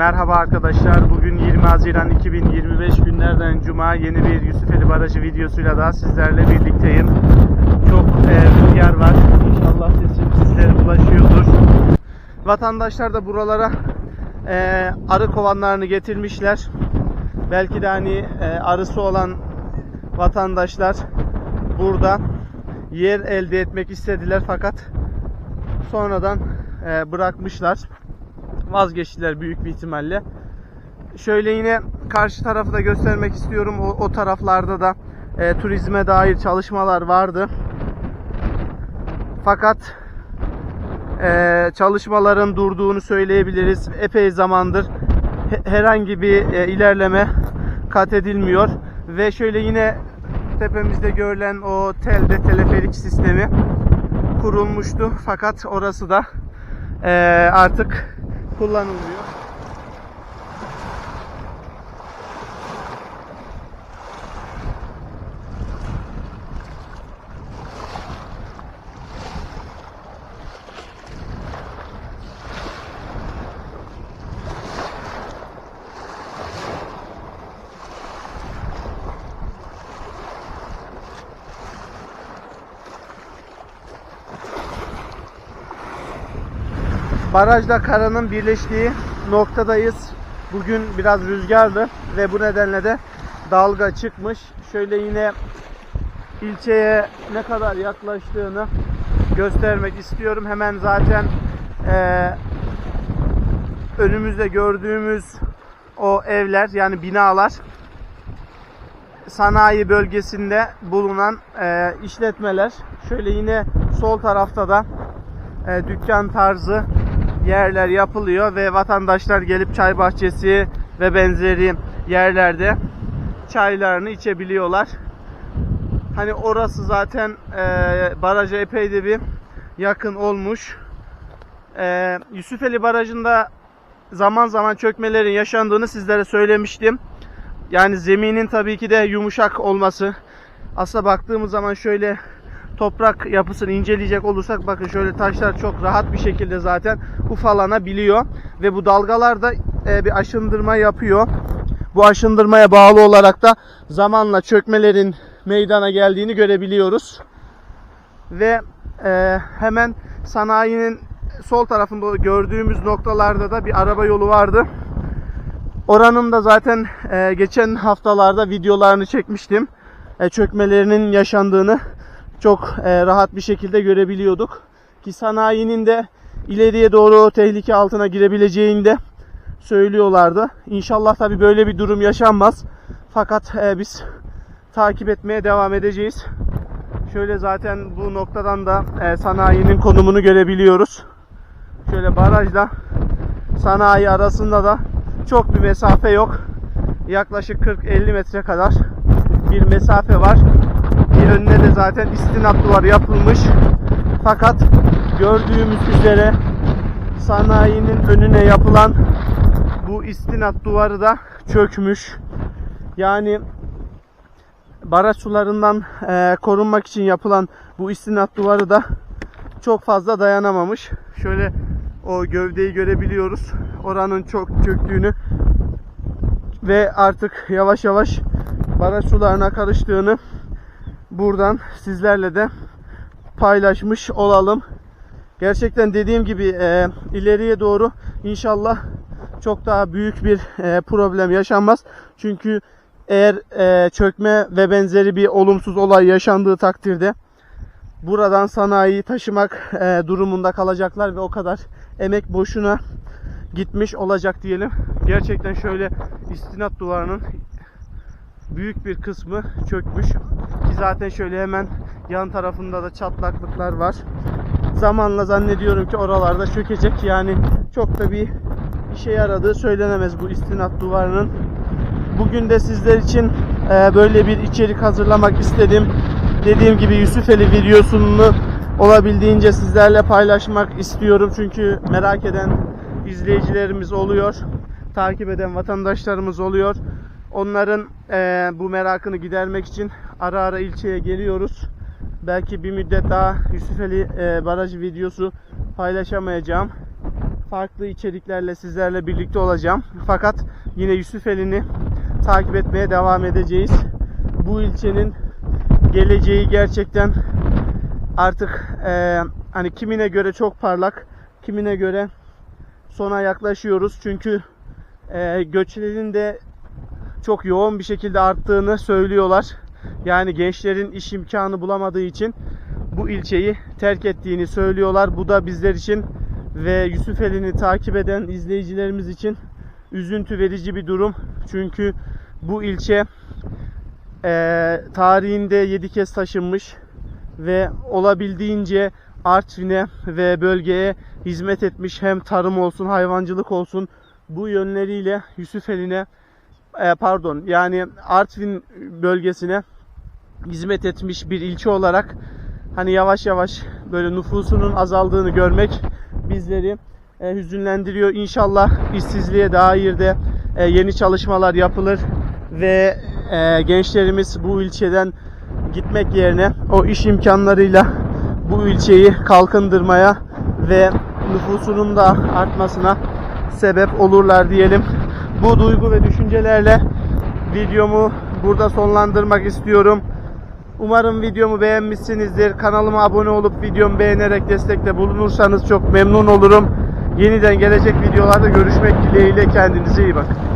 Merhaba arkadaşlar. Bugün 20 Haziran 2025 günlerden Cuma yeni bir Yusufeli Barajı videosuyla daha sizlerle birlikteyim. Çok e, rüzgar var. İnşallah sesim sizlere ulaşıyordur. Vatandaşlar da buralara e, arı kovanlarını getirmişler. Belki de hani e, arısı olan vatandaşlar burada yer elde etmek istediler fakat sonradan e, bırakmışlar vazgeçtiler büyük bir ihtimalle. Şöyle yine karşı tarafı da göstermek istiyorum. O, o taraflarda da e, turizme dair çalışmalar vardı. Fakat e, çalışmaların durduğunu söyleyebiliriz. Epey zamandır he- herhangi bir e, ilerleme kat edilmiyor. Ve şöyle yine tepemizde görülen o telde teleferik sistemi kurulmuştu. Fakat orası da e, artık kullanılmıyor. Barajla karanın birleştiği noktadayız. Bugün biraz rüzgarlı ve bu nedenle de dalga çıkmış. Şöyle yine ilçeye ne kadar yaklaştığını göstermek istiyorum. Hemen zaten eee, önümüzde gördüğümüz o evler yani binalar sanayi bölgesinde bulunan eee, işletmeler. Şöyle yine sol tarafta da e, dükkan tarzı yerler yapılıyor ve vatandaşlar gelip çay bahçesi ve benzeri yerlerde çaylarını içebiliyorlar. Hani orası zaten e, baraja epey de bir yakın olmuş. E, Yusufeli Barajı'nda zaman zaman çökmelerin yaşandığını sizlere söylemiştim. Yani zeminin tabii ki de yumuşak olması. Aslında baktığımız zaman şöyle toprak yapısını inceleyecek olursak bakın şöyle taşlar çok rahat bir şekilde zaten ufalanabiliyor ve bu dalgalar da e, bir aşındırma yapıyor. Bu aşındırmaya bağlı olarak da zamanla çökmelerin meydana geldiğini görebiliyoruz. Ve e, hemen sanayinin sol tarafında gördüğümüz noktalarda da bir araba yolu vardı. Oranın da zaten e, geçen haftalarda videolarını çekmiştim. E, çökmelerinin yaşandığını çok e, rahat bir şekilde görebiliyorduk. Ki sanayinin de ileriye doğru tehlike altına girebileceğini de söylüyorlardı. İnşallah tabi böyle bir durum yaşanmaz. Fakat e, biz takip etmeye devam edeceğiz. Şöyle zaten bu noktadan da e, sanayinin konumunu görebiliyoruz. Şöyle barajla sanayi arasında da çok bir mesafe yok. Yaklaşık 40-50 metre kadar bir mesafe var. Bir önüne de zaten istinat duvarı yapılmış. Fakat gördüğümüz üzere sanayinin önüne yapılan bu istinat duvarı da çökmüş. Yani baraj sularından e, korunmak için yapılan bu istinat duvarı da çok fazla dayanamamış. Şöyle o gövdeyi görebiliyoruz. Oranın çok çöktüğünü ve artık yavaş yavaş baraj sularına karıştığını buradan sizlerle de paylaşmış olalım. Gerçekten dediğim gibi e, ileriye doğru inşallah çok daha büyük bir e, problem yaşanmaz. Çünkü eğer e, çökme ve benzeri bir olumsuz olay yaşandığı takdirde buradan sanayiyi taşımak e, durumunda kalacaklar ve o kadar emek boşuna gitmiş olacak diyelim. Gerçekten şöyle istinat duvarının büyük bir kısmı çökmüş. Ki zaten şöyle hemen yan tarafında da çatlaklıklar var. Zamanla zannediyorum ki oralarda çökecek. Yani çok da bir işe yaradığı söylenemez bu istinat duvarının. Bugün de sizler için e, böyle bir içerik hazırlamak istedim. Dediğim gibi Yusufeli videosunu olabildiğince sizlerle paylaşmak istiyorum. Çünkü merak eden izleyicilerimiz oluyor. Takip eden vatandaşlarımız oluyor. Onların e, bu merakını gidermek için ara ara ilçeye geliyoruz. Belki bir müddet daha Yusufeli e, barajı videosu paylaşamayacağım. farklı içeriklerle sizlerle birlikte olacağım. Fakat yine Yusufeli'ni takip etmeye devam edeceğiz. Bu ilçenin geleceği gerçekten artık eee, hani kimine göre çok parlak, kimine göre sona yaklaşıyoruz. Çünkü eee göçlerin de çok yoğun bir şekilde arttığını söylüyorlar. Yani gençlerin iş imkanı bulamadığı için bu ilçeyi terk ettiğini söylüyorlar. Bu da bizler için ve Yusufeli'ni takip eden izleyicilerimiz için üzüntü verici bir durum. Çünkü bu ilçe eee, tarihinde 7 kez taşınmış ve olabildiğince Artvin'e ve bölgeye hizmet etmiş hem tarım olsun hayvancılık olsun bu yönleriyle Yusufeli'ne e, pardon yani Artvin bölgesine hizmet etmiş bir ilçe olarak hani yavaş yavaş böyle nüfusunun azaldığını görmek bizleri e, hüzünlendiriyor. İnşallah işsizliğe dair de e, yeni çalışmalar yapılır ve e, gençlerimiz bu ilçeden gitmek yerine o iş imkanlarıyla bu ilçeyi kalkındırmaya ve nüfusunun da artmasına sebep olurlar diyelim. Bu duygu ve düşüncelerle videomu burada sonlandırmak istiyorum. Umarım videomu beğenmişsinizdir. Kanalıma abone olup videomu beğenerek destekte bulunursanız çok memnun olurum. Yeniden gelecek videolarda görüşmek dileğiyle kendinize iyi bakın.